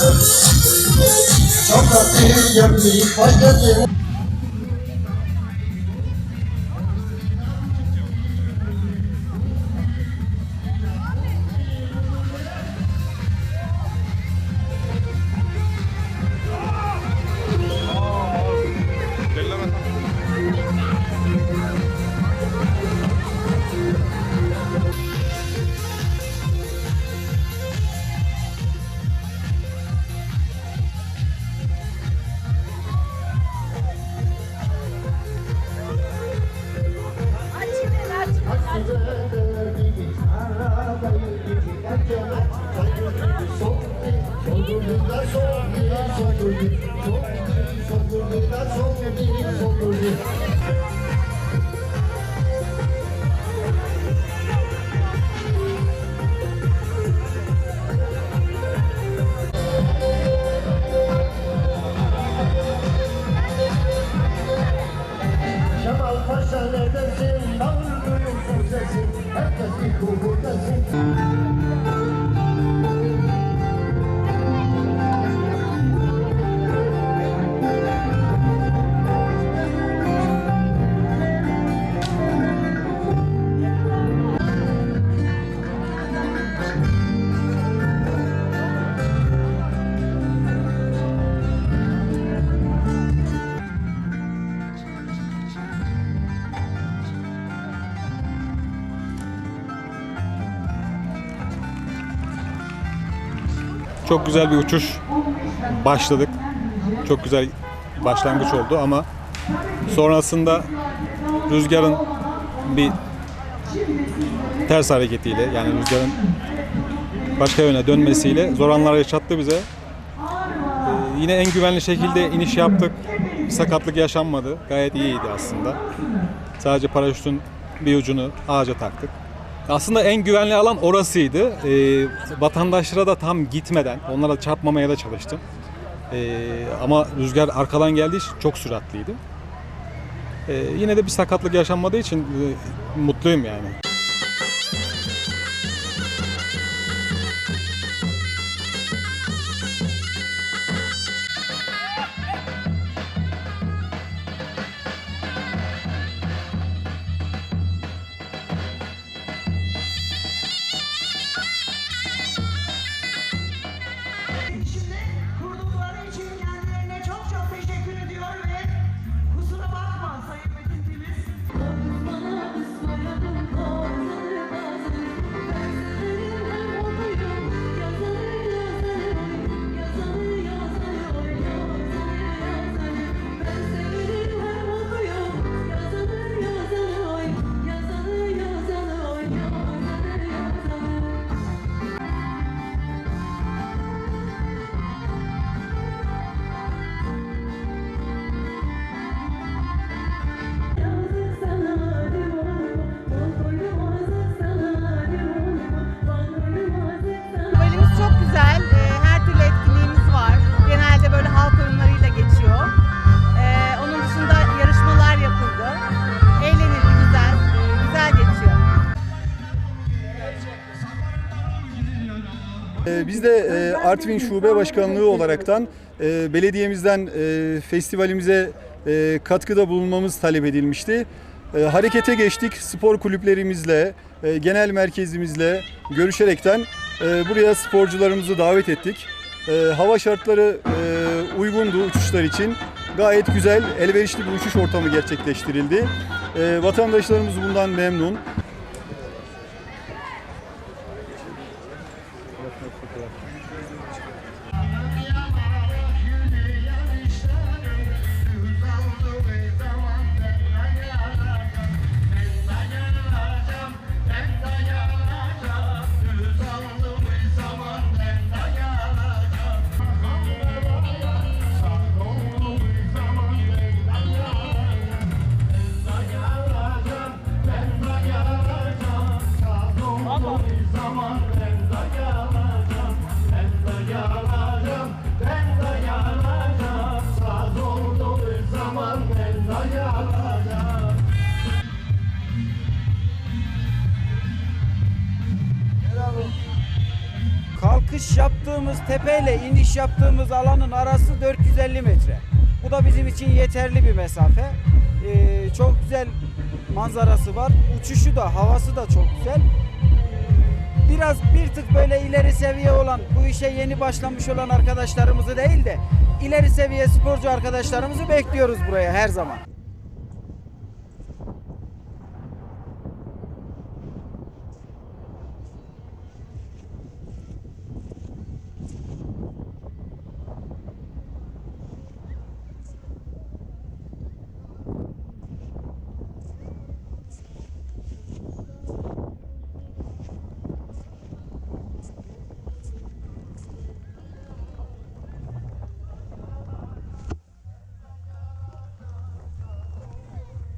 Çok da sevdim, fayda that's all me, that's all me, that's all me, that's all me, that's all me. Çok güzel bir uçuş başladık. Çok güzel başlangıç oldu ama sonrasında rüzgarın bir ters hareketiyle yani rüzgarın başka yöne dönmesiyle zor anlar yaşattı bize. Ee, yine en güvenli şekilde iniş yaptık. Bir sakatlık yaşanmadı. Gayet iyiydi aslında. Sadece paraşütün bir ucunu ağaca taktık. Aslında en güvenli alan orasıydı. Ee, vatandaşlara da tam gitmeden onlara çarpmamaya da çalıştım. Ee, ama rüzgar arkadan geldiği için çok süratliydi. Ee, yine de bir sakatlık yaşanmadığı için e, mutluyum yani. Biz de e, Artvin Şube Başkanlığı olaraktan e, belediyemizden e, festivalimize e, katkıda bulunmamız talep edilmişti. E, Harekete geçtik spor kulüplerimizle, e, genel merkezimizle görüşerekten e, buraya sporcularımızı davet ettik. E, Hava şartları e, uygundu uçuşlar için. Gayet güzel, elverişli bir uçuş ortamı gerçekleştirildi. E, Vatandaşlarımız bundan memnun. Kalkış yaptığımız tepeyle iniş yaptığımız alanın arası 450 metre. Bu da bizim için yeterli bir mesafe. Ee, çok güzel manzarası var. Uçuşu da, havası da çok güzel. Biraz bir tık böyle ileri seviye olan, bu işe yeni başlamış olan arkadaşlarımızı değil de ileri seviye sporcu arkadaşlarımızı bekliyoruz buraya her zaman.